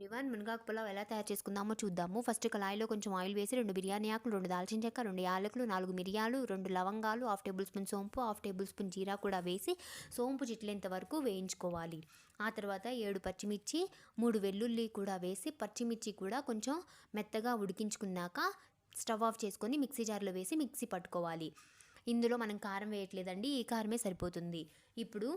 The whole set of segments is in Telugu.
రివాన్ మునగాకు పులావ్ ఎలా తయారు చేసుకుందామో చూద్దాము. ఫస్ట్ కళాయిలో కొంచెం ఆయిల్ వేసి రెండు బిర్యానీ ఆకులు రెండు దాల్చిన చెక్క రెండు యాలకులు నాలుగు మిరియాలు రెండు లవంగాలు హాఫ్ టేబుల్ స్పూన్ సోంపు హాఫ్ టేబుల్ స్పూన్ జీరా కూడా వేసి సోంపు చిట్లేంత వరకు వేయించుకోవాలి. ఆ తర్వాత ఏడు పచ్చిమిర్చి మూడు వెల్లుల్లి కూడా వేసి పచ్చిమిర్చి కూడా కొంచెం మెత్తగా ఉడికించుకున్నాక స్టవ్ ఆఫ్ చేసుకొని మిక్సీ జార్లో వేసి మిక్సీ పట్టుకోవాలి. ఇందులో మనం కారం వేయట్లేదండి ఈ కారమే సరిపోతుంది. ఇప్పుడు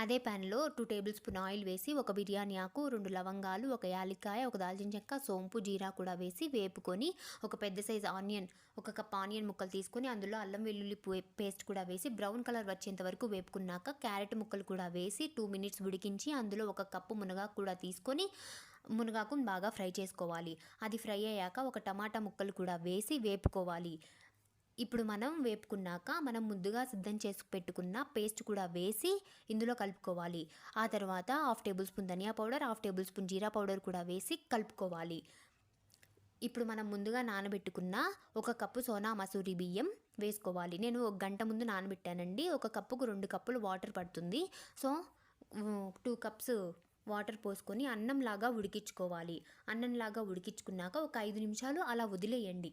అదే ప్యాన్లో టూ టేబుల్ స్పూన్ ఆయిల్ వేసి ఒక బిర్యానీ ఆకు రెండు లవంగాలు ఒక యాలక్కాయ ఒక దాల్చిన చెక్క సోంపు జీరా కూడా వేసి వేపుకొని ఒక పెద్ద సైజ్ ఆనియన్ ఒక కప్ ఆనియన్ ముక్కలు తీసుకొని అందులో అల్లం వెల్లుల్లి పేస్ట్ కూడా వేసి బ్రౌన్ కలర్ వచ్చేంత వరకు వేపుకున్నాక క్యారెట్ ముక్కలు కూడా వేసి టూ మినిట్స్ ఉడికించి అందులో ఒక కప్పు మునగాకు కూడా తీసుకొని మునగాకును బాగా ఫ్రై చేసుకోవాలి. అది ఫ్రై అయ్యాక ఒక టమాటా ముక్కలు కూడా వేసి వేపుకోవాలి. ఇప్పుడు మనం వేపుకున్నాక మనం ముందుగా సిద్ధం చేసి పెట్టుకున్న పేస్ట్ కూడా వేసి ఇందులో కలుపుకోవాలి. ఆ తర్వాత హాఫ్ టేబుల్ స్పూన్ ధనియా పౌడర్ హాఫ్ టేబుల్ స్పూన్ జీరా పౌడర్ కూడా వేసి కలుపుకోవాలి. ఇప్పుడు మనం ముందుగా నానబెట్టుకున్న ఒక కప్పు సోనా మసూరి బియ్యం వేసుకోవాలి. నేను ఒక గంట ముందు నానబెట్టానండి. ఒక కప్పుకు రెండు కప్పులు వాటర్ పడుతుంది. సో టూ కప్స్ వాటర్ పోసుకొని అన్నంలాగా ఉడికించుకోవాలి. అన్నంలాగా ఉడికించుకున్నాక ఒక ఐదు నిమిషాలు అలా వదిలేయండి.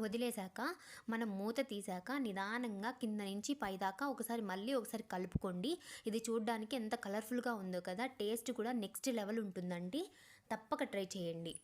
వదిలేశాక మనం మూత తీసాక నిదానంగా కింద నుంచి పైదాకా ఒకసారి మళ్ళీ ఒకసారి కలుపుకోండి. ఇది చూడడానికి ఎంత కలర్ఫుల్గా ఉందో కదా టేస్ట్ కూడా నెక్స్ట్ లెవెల్ ఉంటుందండి. తప్పక ట్రై చేయండి.